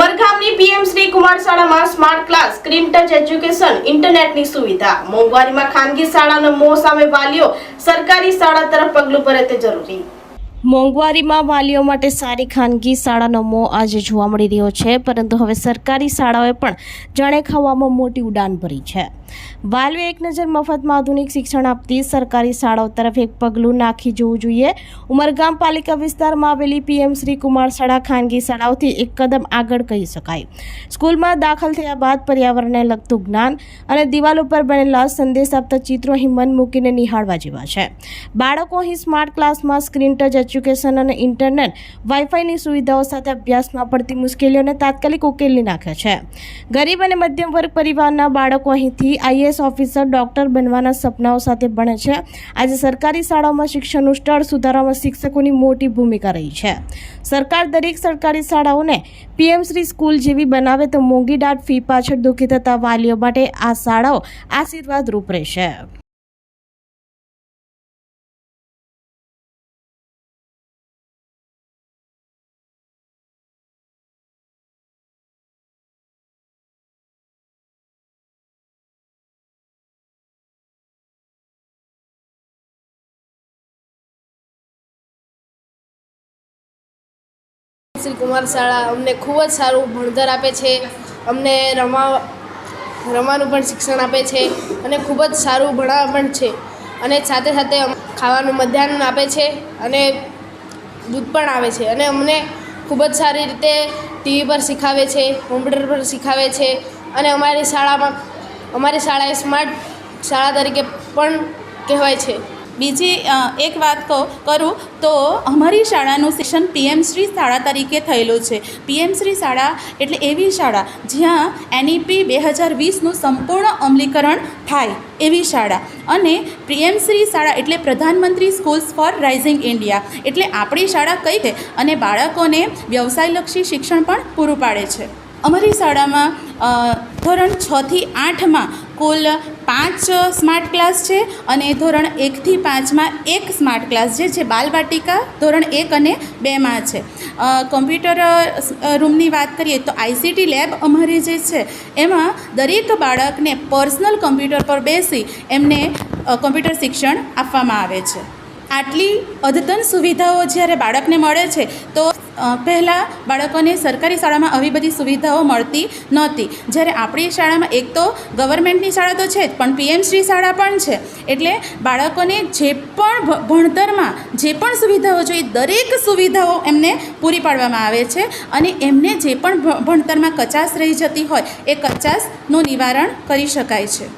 ઉમરગામની PM Shri Kumar શાળામાં smart class, screen touch education, ઇન્ટરનેટની સુવિધા. મોંઘવારીમાં ખાનગી શાળાનો મોં સામે વાલીઓ સરકારી શાળા તરફ પગલું ભરે તે જરૂરી. મોંઘવારીમાં વાલીઓ માટે સારી ખાનગી શાળાનો મોહ આજે જોવા મળી રહ્યો છે, પરંતુ હવે સરકારી શાળાઓએ પણ જાણે ખાવામાં મોટી ઉડાન ભરી છે. વાલીઓ એક નજર મફતમાં આધુનિક શિક્ષણ આપતી સરકારી શાળાઓ તરફ એક પગલું નાખી જોવું જોઈએ. ઉમરગામ પાલિકા વિસ્તારમાં આવેલી પીએમ શ્રી કુમાર શાળા ખાનગી શાળાઓથી એક કદમ આગળ કહી શકાય. સ્કૂલમાં દાખલ થયા બાદ પર્યાવરણને લગતું જ્ઞાન અને દિવાલ ઉપર બનેલા સંદેશ આપતા ચિત્રો અહીં મન મૂકીને નિહાળવા જેવા છે. બાળકો અહીં સ્માર્ટ ક્લાસમાં સ્ક્રીન ટચ એજ્યુકેશન અને ઇન્ટરનેટ વાઈફાઈની સુવિધાઓ સાથે અભ્યાસમાં પડતી મુશ્કેલીઓને તાત્કાલિક ઉકેલી નાખે છે. ગરીબ અને મધ્યમ વર્ગ પરિવારના બાળકો અહીંથી આઈએએસ ઓફિસર, ડૉક્ટર બનવાના સપનાઓ સાથે ભણે છે. આજે સરકારી શાળાઓમાં શિક્ષણનું સ્તર સુધારવામાં શિક્ષકોની મોટી ભૂમિકા રહી છે. સરકાર દરેક સરકારી શાળાઓને પીએમ શ્રી સ્કૂલ જેવી બનાવે તો મોંઘી દાટ ફી પાછળ દુઃખી થતા વાલીઓ માટે આ શાળાઓ આશીર્વાદ રૂપ રહેશે. શ્રી કુમાર શાળા અમને ખૂબ જ સારું ભણતર આપે છે. અમને રમા રમવાનું પણ શિક્ષણ આપે છે અને ખૂબ જ સારું ભણાવવા પણ છે. અને સાથે સાથે ખાવાનું મધ્યાહન આપે છે અને દૂધ પણ આવે છે. અને અમને ખૂબ જ સારી રીતે ટીવી પર શીખાવે છે, કોમ્પ્યુટર પર શીખાવે છે અને અમારી શાળામાં, અમારી શાળા એ સ્માર્ટ શાળા તરીકે પણ કહેવાય છે. બીજી એક વાત કહું, કરું, તો અમારી શાળાનું શિક્ષણ પીએમ શ્રી શાળા તરીકે થયેલું છે. પીએમ શ્રી શાળા એટલે એવી શાળા જ્યાં એનઈપી બે હજાર વીસનું સંપૂર્ણ અમલીકરણ થાય એવી શાળા. અને પીએમ શ્રી શાળા એટલે પ્રધાનમંત્રી સ્કૂલ્સ ફોર રાઇઝિંગ ઇન્ડિયા. એટલે આપણી શાળા કઈ છે? અને બાળકોને વ્યવસાયલક્ષી શિક્ષણ પણ પૂરું પાડે છે. અમારી શાળામાં ધોરણ છથી આઠમાં કુલ પાંચ સ્માર્ટ ક્લાસ છે અને ધોરણ એકથી પાંચમાં એક સ્માર્ટ ક્લાસ છે, જે બાલવાટિકા ધોરણ એક અને બેમાં છે. કોમ્પ્યુટર રૂમની વાત કરીએ તો આઈસીટી લેબ અમારી જે છે, એમાં દરેક બાળકને પર્સનલ કોમ્પ્યુટર પર બેસી એમને કોમ્પ્યુટર શિક્ષણ આપવામાં આવે છે. આટલી અદ્યતન સુવિધાઓ જ્યારે બાળકને મળે છે, તો પહેલાં બાળકોને સરકારી શાળામાં આવી બધી સુવિધાઓ મળતી નહોતી. જ્યારે આપણી શાળામાં એક તો ગવર્મેન્ટની શાળા તો છે જ, પણ પીએમશ્રી શાળા પણ છે. એટલે બાળકોને જે પણ ભણતરમાં જે પણ સુવિધાઓ જોઈએ, દરેક સુવિધાઓ એમને પૂરી પાડવામાં આવે છે. અને એમને જે પણ ભણતરમાં કચાશ રહી જતી હોય, એ કચાશનું નિવારણ કરી શકાય છે.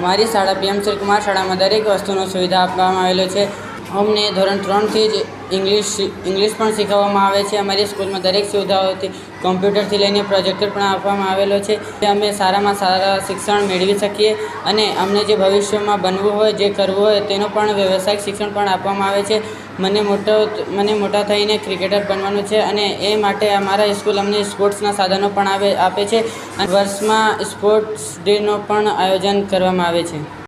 અમારી શાળા પીએમ શ્રી કુમાર શાળામાં દરેક વસ્તુનો સુવિધા આપવામાં આવેલો છે. અમને ધોરણ ત્રણથી જ ઇંગ્લિશ ઇંગ્લિશ પણ શીખવવામાં આવે છે. અમારી સ્કૂલમાં દરેક સુવિધાઓથી કોમ્પ્યુટરથી લઈને પ્રોજેક્ટર પણ આપવામાં આવેલો છે તે અમે સારામાં સારા શિક્ષણ મેળવી શકીએ અને અમને જે ભવિષ્યમાં બનવું હોય, જે કરવું હોય તેનું પણ વ્યવસાયિક શિક્ષણ પણ આપવામાં આવે છે. મને મોટો મને મોટા થઈને ક્રિકેટર બનવાનું છે અને એ માટે અમારા સ્કૂલ અમને સ્પોર્ટ્સના સાધનો પણ આવે આપે છે અને વર્ષમાં સ્પોર્ટ્સ ડેનો પણ આયોજન કરવામાં આવે છે.